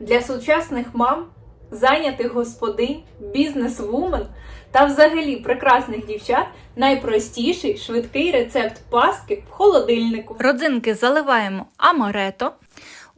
для сучасних мам, зайнятих господинь, бізнес-вумен та взагалі прекрасних дівчат найпростіший швидкий рецепт паски в холодильнику. Родзинки заливаємо амарето.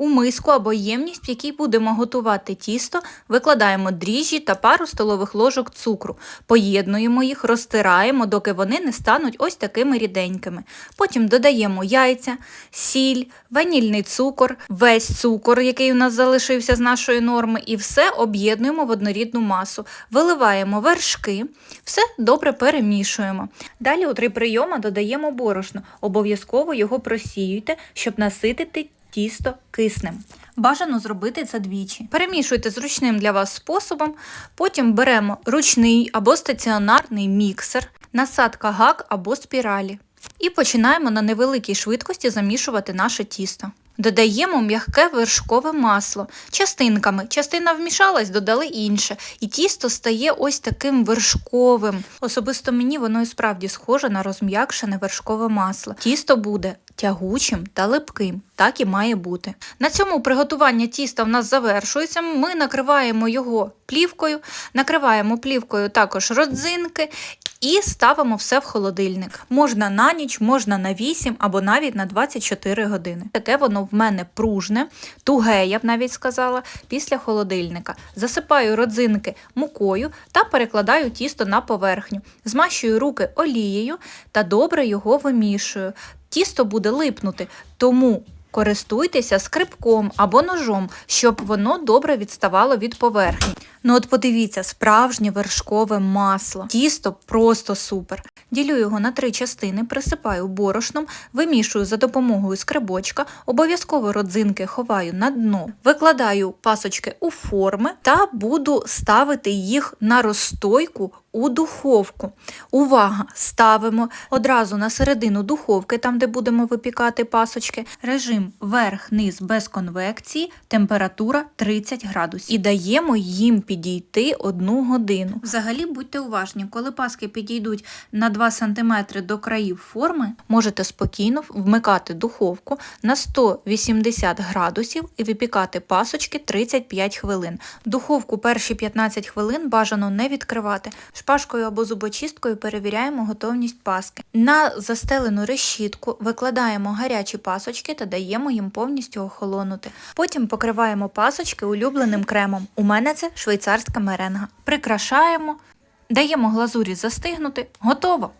У миску або ємність, в якій будемо готувати тісто, викладаємо дріжджі та пару столових ложок цукру. Поєднуємо їх, розтираємо, доки вони не стануть ось такими ріденькими. Потім додаємо яйця, сіль, ванільний цукор, весь цукор, який у нас залишився з нашої норми, і все об'єднуємо в однорідну масу. Виливаємо вершки, все добре перемішуємо. Далі у три прийоми додаємо борошно. Обов'язково його просіюйте, щоб наситити тісто киснем. Бажано зробити це двічі. Перемішуйте зручним для вас способом. Потім беремо ручний або стаціонарний міксер, насадка гак або спіралі. І починаємо на невеликій швидкості замішувати наше тісто. Додаємо м'яке вершкове масло частинками. Частина вмішалась, додали інше. І тісто стає ось таким вершковим. Особисто мені воно і справді схоже на розм'якшене вершкове масло. Тісто буде тягучим та липким, так і має бути. На цьому приготування тіста в нас завершується. Ми накриваємо його плівкою, накриваємо плівкою також родзинки і ставимо все в холодильник. Можна на ніч, можна на 8 або навіть на 24 години. Таке воно в мене пружне, туге, я б навіть сказала, після холодильника. Засипаю родзинки мукою та перекладаю тісто на поверхню. Змащую руки олією та добре його вимішую. Тісто буде липнути, тому користуйтеся скрипком або ножом, щоб воно добре відставало від поверхні. Ну от подивіться, справжнє вершкове масло. Тісто просто супер. Ділю його на три частини, присипаю борошном, вимішую за допомогою скребочка, обов'язково родзинки ховаю на дно, викладаю пасочки у форми та буду ставити їх на розстойку у духовку. Увага! Ставимо одразу на середину духовки, там де будемо випікати пасочки. Режим верх-низ без конвекції, температура 30 градусів. І даємо їм підійти одну годину. Взагалі будьте уважні, коли паски підійдуть на 2 см до країв форми, можете спокійно вмикати духовку на 180 градусів і випікати пасочки 35 хвилин. Духовку перші 15 хвилин бажано не відкривати. Шпажкою або зубочисткою перевіряємо готовність паски. На застелену решітку викладаємо гарячі пасочки та даємо їм повністю охолонути. Потім покриваємо пасочки улюбленим кремом. У мене це швейцарська меренга. Прикрашаємо, даємо глазурі застигнути. Готово!